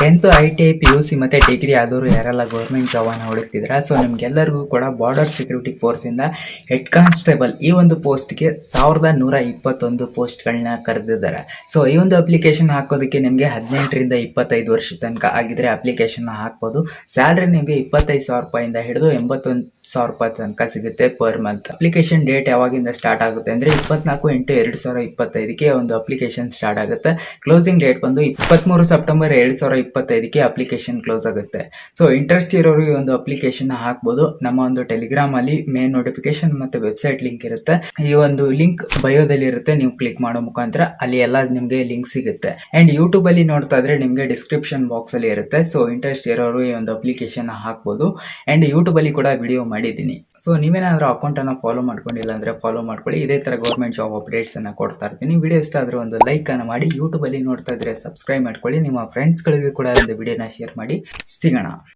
Tenth I T I P U C ಮತ್ತೆ degree ಆದವರು ಯಾರೆಲ್ಲ ಗೌರ್ಮೆಂಟ್ ಜಾಬನ್ನು ಹುಡುಕ್ತಿದ್ರ ಸೊ ನಿಮ್ಗೆಲ್ಲರಿಗೂ ಕೂಡ ಬಾರ್ಡರ್ ಸೆಕ್ಯೂರಿಟಿ ಫೋರ್ಸಿಂದ ಹೆಡ್ ಕಾನ್ಸ್ಟೇಬಲ್ ಈ ಒಂದು ಪೋಸ್ಟ್ಗೆ ಸಾವಿರದ ನೂರ ಇಪ್ಪತ್ತೊಂದು ಪೋಸ್ಟ್ಗಳನ್ನ ಕರೆದಿದ್ದಾರೆ. ಸೊ ಈ ಒಂದು ಅಪ್ಲಿಕೇಶನ್ ಹಾಕೋದಕ್ಕೆ ನಿಮಗೆ ಹದಿನೆಂಟರಿಂದ ಇಪ್ಪತ್ತೈದು ವರ್ಷ ತನಕ ಆಗಿದ್ರೆ ಅಪ್ಲಿಕೇಶನ್ ಹಾಕ್ಬೋದು. ಸ್ಯಾಲ್ರಿ ನಿಮಗೆ ಇಪ್ಪತ್ತೈದು ಸಾವಿರ ರೂಪಾಯಿಂದ ಹಿಡಿದು ಎಂಬತ್ತೊಂದು ಸಾವಿರ ರೂಪಾಯಿ ತನಕ ಸಿಗುತ್ತೆ ಪರ್ ಮಂತ್ ಅಪ್ಲಿಕೇಶನ್ ಡೇಟ್ ಯಾವಾಗಿಂದ ಸ್ಟಾರ್ಟ್ ಆಗುತ್ತೆ ಅಂದ್ರೆ ಇಪ್ಪತ್ನಾಲ್ಕು ಎಂಟು ಎರಡು ಸಾವಿರ ಇಪ್ಪತ್ತೈದಕ್ಕೆ ಒಂದು ಅಪ್ಲಿಕೇಶನ್ ಸ್ಟಾರ್ಟ್ ಆಗುತ್ತೆ. ಕ್ಲೋಸಿಂಗ್ ಡೇಟ್ ಬಂದು ಇಪ್ಪತ್ತ್ಮೂರು ಸೆಪ್ಟೆಂಬರ್ ಎರಡು ಸಾವಿರ ಇಪ್ಪತ್ತೈದಕ್ಕೆ ಅಪ್ಲಿಕೇಶನ್ ಕ್ಲೋಸ್ ಆಗುತ್ತೆ. ಸೊ ಇಂಟ್ರೆಸ್ಟ್ ಇರೋರು ಈ ಒಂದು ಅಪ್ಲಿಕೇಶನ್ ಹಾಕ್ಬೋದು. ನಮ್ಮ ಒಂದು ಟೆಲಿಗ್ರಾಮ್ ಅಲ್ಲಿ ಮೇನ್ ನೋಟಿಫಿಕೇಶನ್ ಮತ್ತೆ ವೆಬ್ಸೈಟ್ ಲಿಂಕ್ ಇರುತ್ತೆ. ಈ ಒಂದು ಲಿಂಕ್ ಬಯೋದಲ್ಲಿ ಇರುತ್ತೆ. ನೀವು ಕ್ಲಿಕ್ ಮಾಡೋ ಮುಖಾಂತರ ಅಲ್ಲಿ ಎಲ್ಲ ನಿಮಗೆ ಲಿಂಕ್ ಸಿಗುತ್ತೆ. ಅಂಡ್ ಯೂಟ್ಯೂಬ್ ಅಲ್ಲಿ ನೋಡ್ತಾ ಇದ್ರೆ ನಿಮಗೆ ಡಿಸ್ಕ್ರಿಪ್ಷನ್ ಬಾಕ್ಸ್ ಅಲ್ಲಿ ಇರುತ್ತೆ. ಸೊ ಇಂಟ್ರೆಸ್ಟ್ ಇರೋರು ಈ ಒಂದು ಅಪ್ಲಿಕೇಶನ್ ಹಾಕ್ಬೋದು. ಅಂಡ್ ಯೂಟ್ಯೂಬ್ ಅಲ್ಲಿ ಕೂಡ ವಿಡಿಯೋ ಮಾಡಿದ್ದೀನಿ. ಸೊ ನೀವೇನಾದ್ರೂ ಅಕೌಂಟ್ ಅನ್ನ ಫಾಲೋ ಮಾಡ್ಕೊಂಡಿಲ್ಲ ಅಂದ್ರೆ ಫಾಲೋ ಮಾಡ್ಕೊಳ್ಳಿ. ಇದೇ ತರ ಗೌರ್ಮೆಂಟ್ ಜಾಬ್ ಅಪ್ಡೇಟ್ಸ್ ಅನ್ನ ಕೊಡ್ತಾ ಇರ್ತೀನಿ. ವಿಡಿಯೋ ಇಷ್ಟ ಆದ್ರೆ ಒಂದು ಲೈಕ್ ಅನ್ನ ಮಾಡಿ. ಯೂಟ್ಯೂಬ್ ಅಲ್ಲಿ ನೋಡ್ತಾ ಇದ್ರೆ ಸಬ್ಸ್ಕ್ರೈಬ್ ಮಾಡ್ಕೊಳ್ಳಿ. ನಿಮ್ಮ ಫ್ರೆಂಡ್ಸ್ ಗಳಿಗೂ ಕೂಡ ಒಂದು ವಿಡಿಯೋನ ಶೇರ್ ಮಾಡಿ ಸಿಗೋಣ.